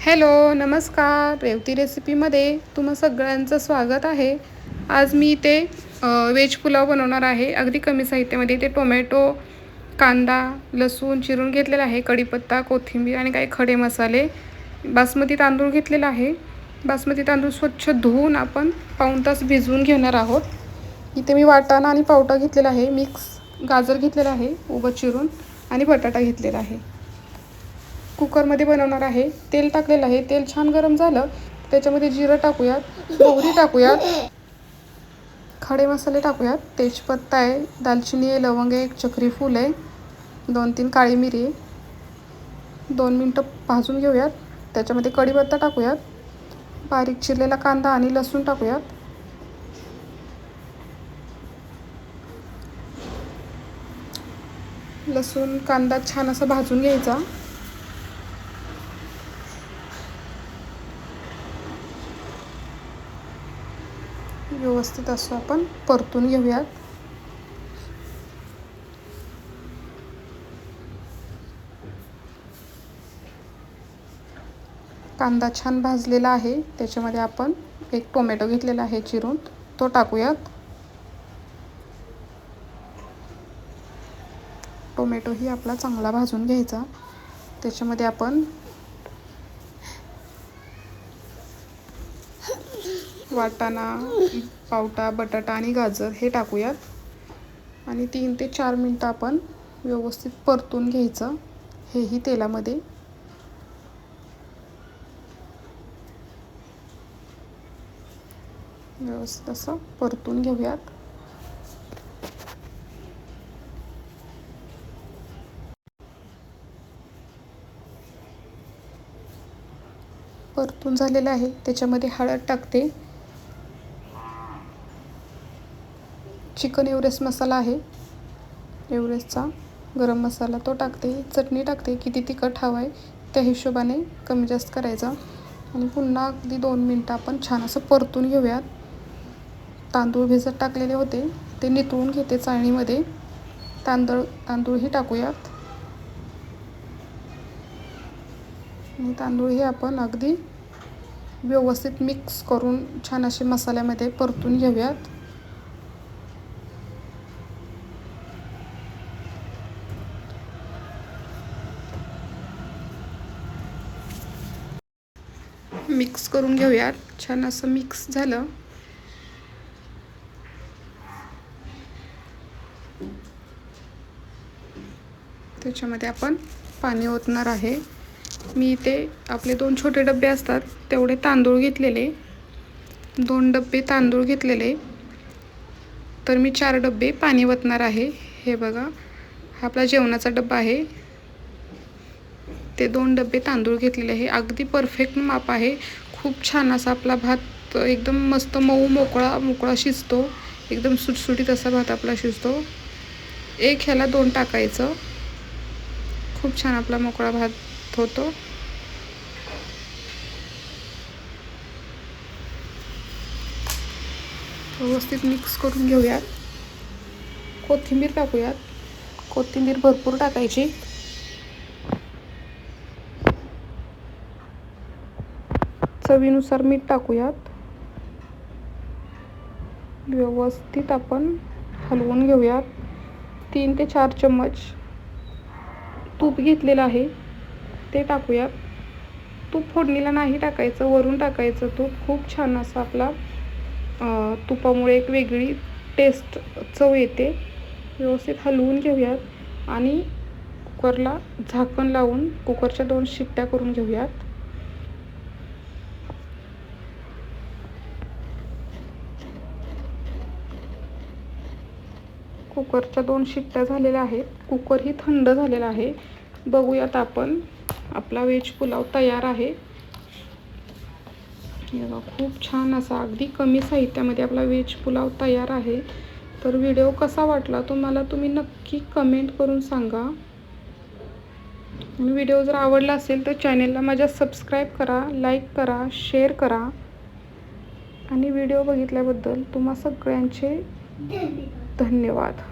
Hello नमस्कार. रेवती रेसिपीमध्ये तुम्हा सगळ्यांचं स्वागत आहे. आज मी इथे वेज पुलाव बनवणार आहे. अगदी कमी साहित्यामध्ये ते टोमॅटो कांदा लसूण चिरून घेतलेला आहे कढीपत्ता कोथिंबीर आणि काही खडे मसाले. बासमती तांदूळ घेतलेला आहे. बासमती तांदूळ स्वच्छ धुवून आपण पाऊण तास भिजवून घेणार आहोत. इथे मी वाटाणा आणि पावटा घेतलेला आहे. मिक्स गाजर घेतलेला आहे उभं चिरून आणि बटाटा घेतलेला आहे. कुकरमध्ये बनवणार आहे. तेल टाकलेलं आहे. तेल छान गरम झालं. त्याच्यामध्ये जिरं टाकूयात. मोहरी टाकूयात. खडे मसाले टाकूयात. तेजपत्ता आहे. दालचिनी आहे. लवंग आहे. एक चक्री फूल आहे. दोन तीन काळी मिरी दोन मिनटं भाजून घेऊयात. त्याच्यामध्ये कढीपत्ता टाकूयात. बारीक चिरलेला कांदा आणि लसूण टाकूयात. लसूण कांदा छान असा भाजून घ्यायचा. व्यवस्थित असं आपण परतून घेऊयात. कांदा छान भाजलेला आहे. त्याच्यामध्ये आपण एक टोमॅटो घेतलेला आहे चिरून. तो टाकूयात. टोमॅटोही आपला चांगला भाजून घ्यायचा. त्याच्यामध्ये आपण वाटाणा पावटा बटाटा आणि गाजर हे टाकूयात. आणि तीन ते चार मिनटं आपण व्यवस्थित परतून घ्यायचं हेही तेलामध्ये. व्यवस्थित असं परतून घेऊयात. परतून झालेलं आहे. त्याच्यामध्ये हळद टाकते. चिकन एव्हरेस्ट मसाला आहे. एव्हरेस्टचा गरम मसाला तो टाकते चटणी टाकते किती तिखट हवं आहे त्या हिशोबाने कमी जास्त करायचा. आणि पुन्हा अगदी दोन मिनटं आपण छान असं परतून घेऊयात. तांदूळ भिजत टाकलेले होते ते नितळून घेते चाळणीमध्ये. तांदूळ तांदूळही टाकूयात. आणि तांदूळ हे आपण अगदी व्यवस्थित मिक्स करून छान असे मसाल्यामध्ये परतून घेऊयात. मिक्स करून घेऊयात. छान असं मिक्स झालं. त्याच्यामध्ये आपण पाणी ओतणार आहे. मी इथे आपले दोन छोटे डबे असतात तेवढे तांदूळ घेतलेले. दोन डबे तांदूळ घेतलेले. तर मी चार डबे पाणी ओतणार आहे. हे बघा हा आपला जेवणाचा डब्बा आहे. ते दोन डबे तांदूळ घेतलेले आहे. अगदी परफेक्ट माप आहे. खूप छान असा आपला भात एकदम मस्त मऊ मोकळा मोकळा शिजतो. एकदम सुटसुटीत असा भात आपला शिजतो. एक ह्याला दोन टाकायचं. खूप छान आपला मोकळा भात होतो. व्यवस्थित मिक्स करून घेऊयात. कोथिंबीर टाकूयात. कोथिंबीर भरपूर टाकायची. चवीनुसार मीठ टाकूयात. व्यवस्थित आपण हलवून घेऊयात. तीन ते चार चम्मच तूप घेतलेलं आहे ते टाकूयात. तूप फोडणीला नाही टाकायचं वरून टाकायचं तूप. खूप छान असं आपला तुपामुळे एक वेगळी टेस्ट चव येते. व्यवस्थित हलवून घेऊयात आणि कुकरला झाकण लावून कुकरच्या दोन शिट्ट्या करून घेऊयात. कुकरच्या दोन शिट्ट्या झालेल्या आहेत. कुकरही थंड झालेला आहे. बघूयात आपण. आपला व्हेज पुलाव तयार आहे. खूप छान असा अगदी कमी साहित्यामध्ये आपला व्हेज पुलाव तयार आहे. तर व्हिडिओ कसा वाटला तुम्हाला तुम्ही नक्की कमेंट करून सांगा. व्हिडिओ जर आवडला असेल तर चॅनेलला माझ्या सबस्क्राईब करा लाईक करा शेअर करा. आणि व्हिडिओ बघितल्याबद्दल तुम्हा सगळ्यांचे धन्यवाद.